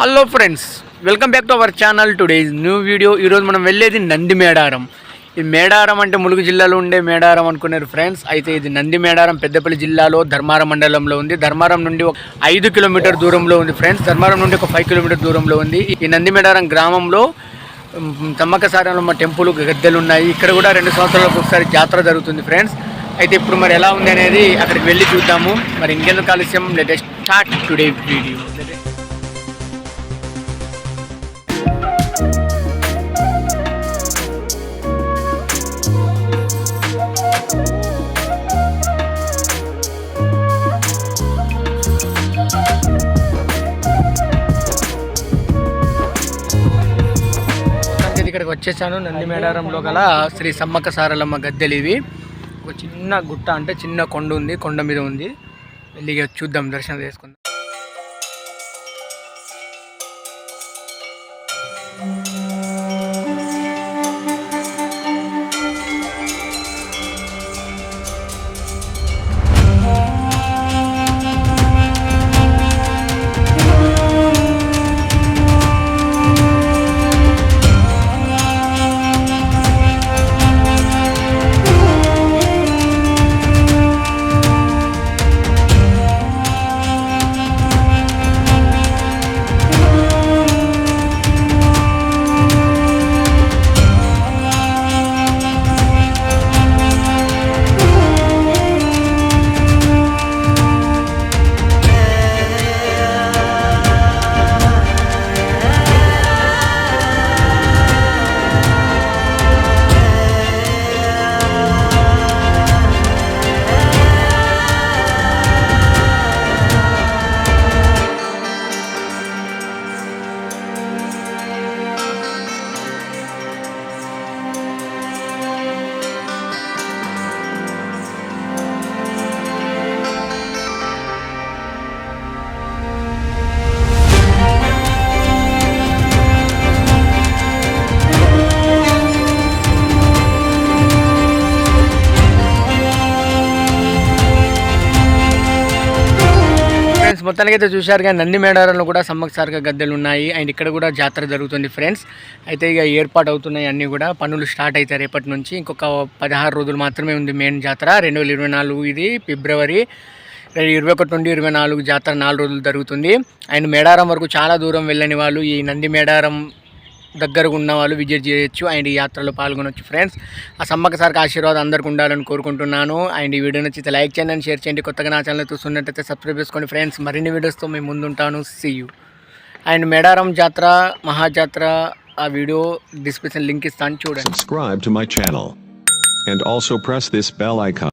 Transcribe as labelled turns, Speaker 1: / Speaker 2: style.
Speaker 1: Hello friends welcome back to our channel. Today new video. ఈరోజు మనం వెళ్ళేది నంది మేడారం. ఈ మేడారం అంటే ములుగు జిల్లాలో ఉండే మేడారం అనుకున్నారు ఫ్రెండ్స్. అయితే ఇది నంది మేడారం పెద్దపల్లి జిల్లాలో ధర్మారం మండలంలో ఉంది. ధర్మారం నుండి ఒక ఐదు కిలోమీటర్ దూరంలో ఉంది ఫ్రెండ్స్. ధర్మారం నుండి ఒక ఫైవ్ కిలోమీటర్ దూరంలో ఉంది. ఈ నంది మేడారం గ్రామంలో ఉమ్, తమ్మక టెంపుల్ గద్దెలు ఉన్నాయి ఇక్కడ కూడా రెండు సంవత్సరాలకు ఒకసారి జాతర జరుగుతుంది ఫ్రెండ్స్. అయితే ఇప్పుడు మరి ఎలా ఉంది అనేది అక్కడికి వెళ్ళి చూద్దాము. మరి ఇంకెందుకు ఆలస్యం? లేటెస్ట్ స్టార్ట్ టుడే వీడియో అయితే ఇక్కడికి వచ్చేసాను. నంది మేడారంలో గల శ్రీ సమ్మక్క సారలమ్మ గద్దెలు ఇవి. ఒక చిన్న గుట్ట అంటే చిన్న కొండ ఉంది కొండ మీద ఉంది. వెళ్ళి చూద్దాం దర్శనం చేసుకుందాం. ఫ్రెండ్స్ మొత్తానికి అయితే చూశారు కానీ నంది మేడారంలో కూడా సమ్మక్ సారక గద్దెలు ఉన్నాయి అండ్ ఇక్కడ కూడా జాతర జరుగుతుంది ఫ్రెండ్స్. అయితే ఇక ఏర్పాటు అవుతున్నాయి అన్నీ కూడా. పనులు స్టార్ట్ అవుతాయి రేపటి నుంచి. ఇంకొక పదహారు రోజులు మాత్రమే ఉంది మెయిన్ జాతర. రెండు వేల ఇరవై నాలుగు ఇది ఫిబ్రవరి ఇరవై ఒకటి నుండి ఇరవై నాలుగు జాతర నాలుగు రోజులు జరుగుతుంది. అండ్ మేడారం వరకు చాలా దూరం వెళ్ళని వాళ్ళు ఈ నంది మేడారం దగ్గరగా ఉన్న వాళ్ళు విజిట్ చేయొచ్చు. అండ్ ఈ యాత్రలో పాల్గొనొచ్చు ఫ్రెండ్స్. ఆ సమ్మక్క సార్కి ఆశీర్వాదం అందరికి ఉండాలని కోరుకుంటున్నాను. అండ్ ఈ వీడియో నచ్చితే లైక్ చేయండి అండ్ షేర్ చేయండి. కొత్తగా నా ఛానల్ చూస్తున్నట్టయితే సబ్స్క్రైబ్ చేసుకోండి ఫ్రెండ్స్. మరిన్ని వీడియోస్తో మేము ముందుంటాను. సీ యూ అండ్ మేడారం జాతర మహాజాతర ఆ వీడియో డిస్క్రిప్షన్ లింక్ ఇస్తాను. చూడండి.
Speaker 2: Subscribe to my channel And also press this bell icon.